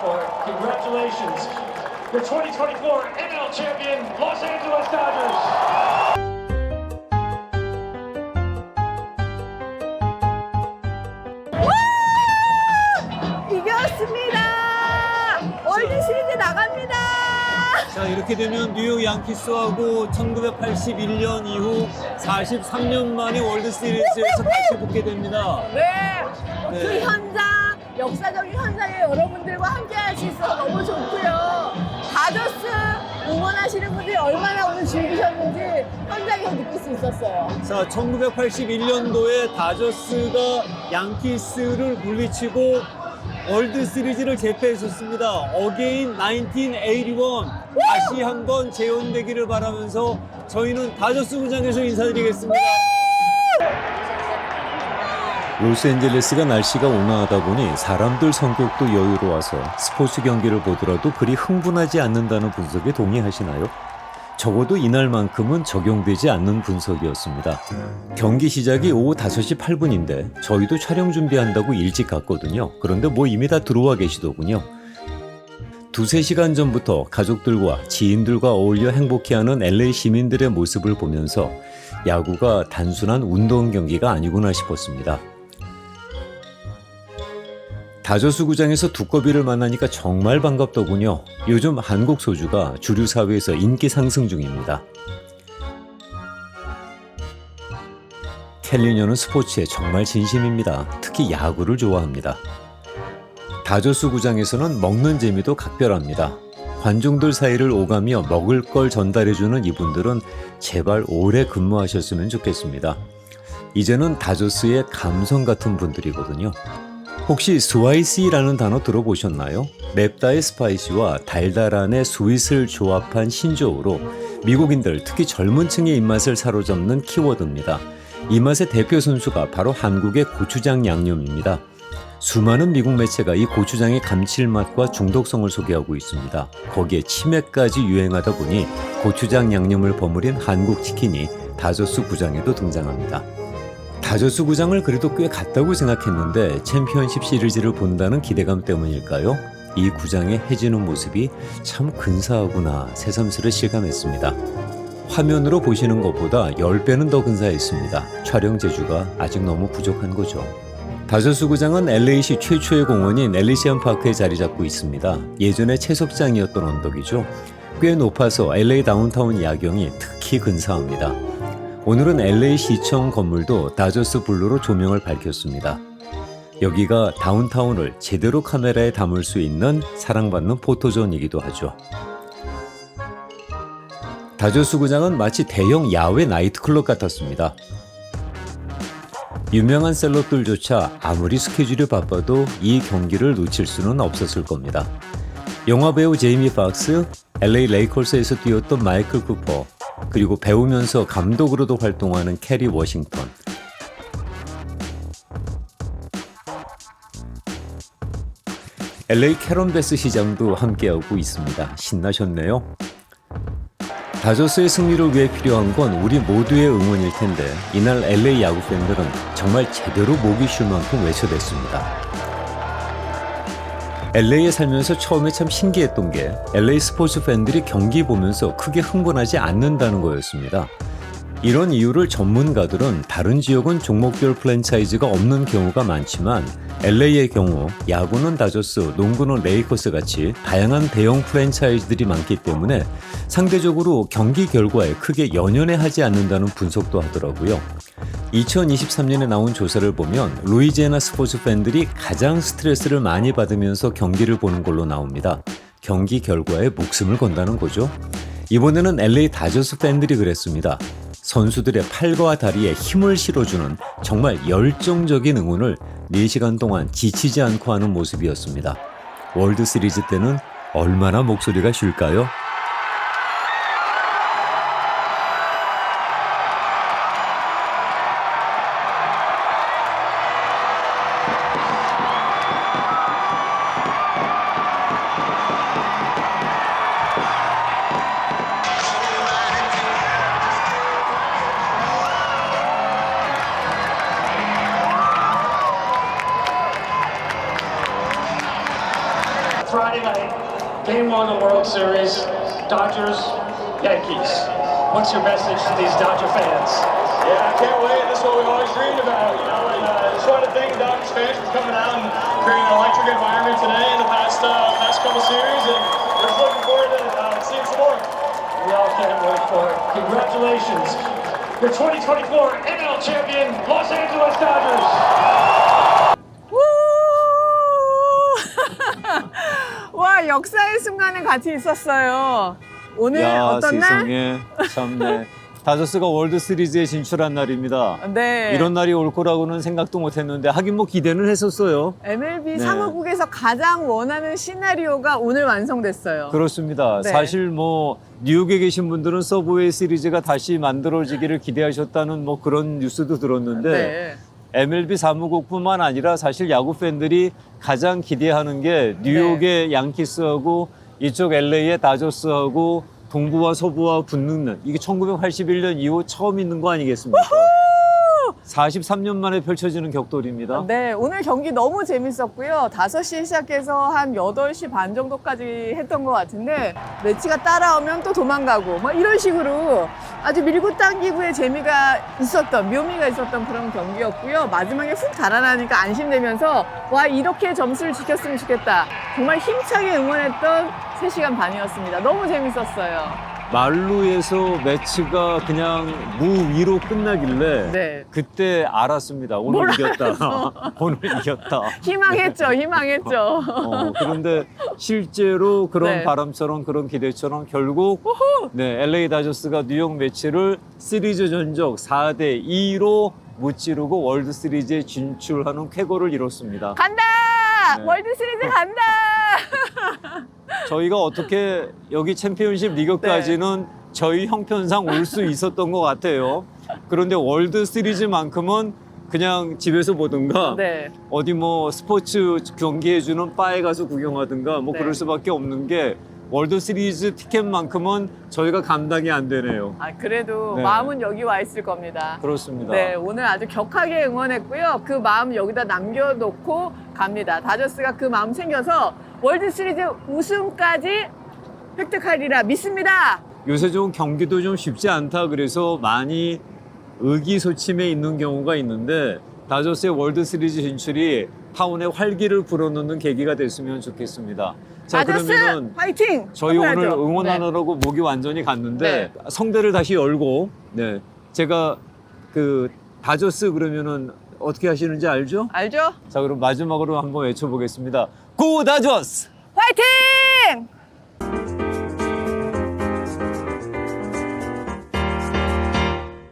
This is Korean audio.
for congratulations, the 2024 NL champion Los Angeles Dodgers. 이겼습니다. 월드 시리즈 나갑니다. 자 이렇게 되면 뉴욕 양키스하고 1981년 이후 43년 만에 월드 시리즈에서 다시 붙게 됩니다. 네. 네. 그 현장, 역사적인 현장에 여러분들과 수 있어서 너무 좋고요. 다저스 응원하시는 분들이 얼마나 오늘 즐기셨는지 현장에서 느낄 수 있었어요. 자 1981년도에 다저스가 양키스를 물리치고 월드 시리즈를 제패했었습니다. 어게인 1981 다시 한번 재현되기를 바라면서 저희는 다저스 구장에서 인사드리겠습니다. 로스앤젤레스가 날씨가 온화하다 보니 사람들 성격도 여유로워서 스포츠 경기를 보더라도 그리 흥분하지 않는다는 분석에 동의하시나요? 적어도 이날만큼은 적용되지 않는 분석이었습니다. 경기 시작이 오후 5시 8분인데 저희도 촬영 준비한다고 일찍 갔거든요. 그런데 뭐 이미 다 들어와 계시더군요. 두세 시간 전부터 가족들과 지인들과 어울려 행복해하는 LA 시민들의 모습을 보면서 야구가 단순한 운동 경기가 아니구나 싶었습니다. 다저스 구장에서 두꺼비를 만나니까 정말 반갑더군요. 요즘 한국 소주가 주류 사회에서 인기 상승 중입니다. 캘리녀는 스포츠에 정말 진심입니다. 특히 야구를 좋아합니다. 다저스 구장에서는 먹는 재미도 각별합니다. 관중들 사이를 오가며 먹을 걸 전달해주는 이분들은 제발 오래 근무하셨으면 좋겠습니다. 이제는 다저스의 감성 같은 분들이거든요. 혹시 스와이시라는 단어 들어보셨나요? 맵다의 스파이시와 달달한의 스윗을 조합한 신조어로 미국인들 특히 젊은 층의 입맛을 사로잡는 키워드입니다. 이 맛의 대표 선수가 바로 한국의 고추장 양념입니다. 수많은 미국 매체가 이 고추장의 감칠맛과 중독성을 소개하고 있습니다. 거기에 치맥까지 유행하다 보니 고추장 양념을 버무린 한국 치킨이 다저스 구장에도 등장합니다. 다저스 구장을 그래도 꽤 갔다고 생각했는데 챔피언십 시리즈를 본다는 기대감 때문일까요? 이 구장의 해지는 모습이 참 근사하구나 새삼스레 실감했습니다. 화면으로 보시는 것보다 10배는 더 근사했습니다. 촬영 재주가 아직 너무 부족한 거죠. 다저스 구장은 LA시 최초의 공원인 엘리시안 파크에 자리 잡고 있습니다. 예전에 채석장이었던 언덕이죠. 꽤 높아서 LA 다운타운 야경이 특히 근사합니다. 오늘은 LA 시청 건물도 다저스 블루로 조명을 밝혔습니다. 여기가 다운타운을 제대로 카메라에 담을 수 있는 사랑받는 포토존이기도 하죠. 다저스 구장은 마치 대형 야외 나이트클럽 같았습니다. 유명한 셀럽들조차 아무리 스케줄이 바빠도 이 경기를 놓칠 수는 없었을 겁니다. 영화배우 제이미 박스, LA 레이컬스에서 뛰었던 마이클 쿠퍼, 그리고 배우면서 감독으로도 활동하는 캐리 워싱턴. LA 캐런베스 시장도 함께하고 있습니다. 신나셨네요. 다저스의 승리를 위해 필요한 건 우리 모두의 응원일 텐데 이날 LA 야구 팬들은 정말 제대로 목이 쉴 만큼 외쳐댔습니다. LA에 살면서 처음에 참 신기했던 게 LA 스포츠 팬들이 경기 보면서 크게 흥분하지 않는다는 거였습니다. 이런 이유를 전문가들은 다른 지역은 종목별 프랜차이즈가 없는 경우가 많지만 LA의 경우 야구는 다저스, 농구는 레이커스 같이 다양한 대형 프랜차이즈들이 많기 때문에 상대적으로 경기 결과에 크게 연연해 하지 않는다는 분석도 하더라고요. 2023년에 나온 조사를 보면 루이지애나 스포츠 팬들이 가장 스트레스를 많이 받으면서 경기를 보는 걸로 나옵니다. 경기 결과에 목숨을 건다는 거죠. 이번에는 LA 다저스 팬들이 그랬습니다. 선수들의 팔과 다리에 힘을 실어주는 정말 열정적인 응원을 4시간 동안 지치지 않고 하는 모습이었습니다. 월드 시리즈 때는 얼마나 목소리가 쉴까요? Game one of the World Series, Dodgers, Yankees. What's your message to these Dodger fans? Yeah, I can't wait. This is what we've always dreamed about, you know. And uh, just wanted to thank the Dodgers fans for coming out and creating an electric environment today in the past uh, past couple series, and we're just looking forward to uh, seeing some more. We all can't wait for it. Congratulations, your 2024 NL champion, Los Angeles Dodgers. 역사의 순간에 같이 있었어요. 오늘 야 어떤 날? 세상에 참네. 다저스가 월드 시리즈에 진출한 날입니다. 네. 이런 날이 올 거라고는 생각도 못 했는데 하긴 뭐 기대는 했었어요. MLB 네. 사무국에서 가장 원하는 시나리오가 오늘 완성됐어요. 그렇습니다. 네. 사실 뭐 뉴욕에 계신 분들은 서브웨이 시리즈가 다시 만들어지기를 기대하셨다는 뭐 그런 뉴스도 들었는데 네. MLB 사무국뿐만 아니라 사실 야구 팬들이 가장 기대하는 게 뉴욕의 양키스하고 이쪽 LA의 다저스하고 동부와 서부와 붙는 이게 1981년 이후 처음 있는 거 아니겠습니까? 43년 만에 펼쳐지는 격돌입니다. 네, 오늘 경기 너무 재밌었고요. 5시에 시작해서 한 8시 반 정도까지 했던 것 같은데 매치가 따라오면 또 도망가고 뭐 이런 식으로 아주 밀고 당기고의 재미가 있었던 묘미가 있었던 그런 경기였고요. 마지막에 훅 달아나니까 안심되면서 와 이렇게 점수를 지켰으면 좋겠다. 정말 힘차게 응원했던 3시간 반이었습니다. 너무 재밌었어요. 말루에서 매치가 그냥 무위로 끝나길래 네. 그때 알았습니다. 오늘 뭘 이겼다. 오늘 이겼다. 희망했죠, 희망했죠. 어, 그런데 실제로 그런 네. 바람처럼 그런 기대처럼 결국 네, LA 다저스가 뉴욕 매치를 시리즈 전적 4대 2로 무찌르고 월드 시리즈에 진출하는 쾌거를 이뤘습니다. 간다! 네. 월드 시리즈 간다! 저희가 어떻게 여기 챔피언십 리그까지는 네. 저희 형편상 올 수 있었던 것 같아요. 그런데 월드 시리즈만큼은 그냥 집에서 보든가 네. 어디 뭐 스포츠 경기해주는 바에 가서 구경하든가 뭐 네. 그럴 수밖에 없는 게 월드 시리즈 티켓만큼은 저희가 감당이 안 되네요. 아, 그래도 네. 마음은 여기 와 있을 겁니다. 그렇습니다. 네, 오늘 아주 격하게 응원했고요. 그 마음 여기다 남겨놓고 갑니다. 다저스가 그 마음 챙겨서 월드 시리즈 우승까지 획득하리라 믿습니다. 요새 좀 경기도 좀 쉽지 않다 그래서 많이 의기소침해 있는 경우가 있는데 다저스의 월드 시리즈 진출이 타운에 활기를 불어넣는 계기가 됐으면 좋겠습니다. 자 다저스 그러면은 화이팅! 저희 오늘 해야죠. 네. 응원하느라고 목이 완전히 갔는데 성대를 다시 열고 네 제가 그 다저스 그러면은 어떻게 하시는지 알죠? 알죠? 자 그럼 마지막으로 한번 외쳐보겠습니다. 고 다저스!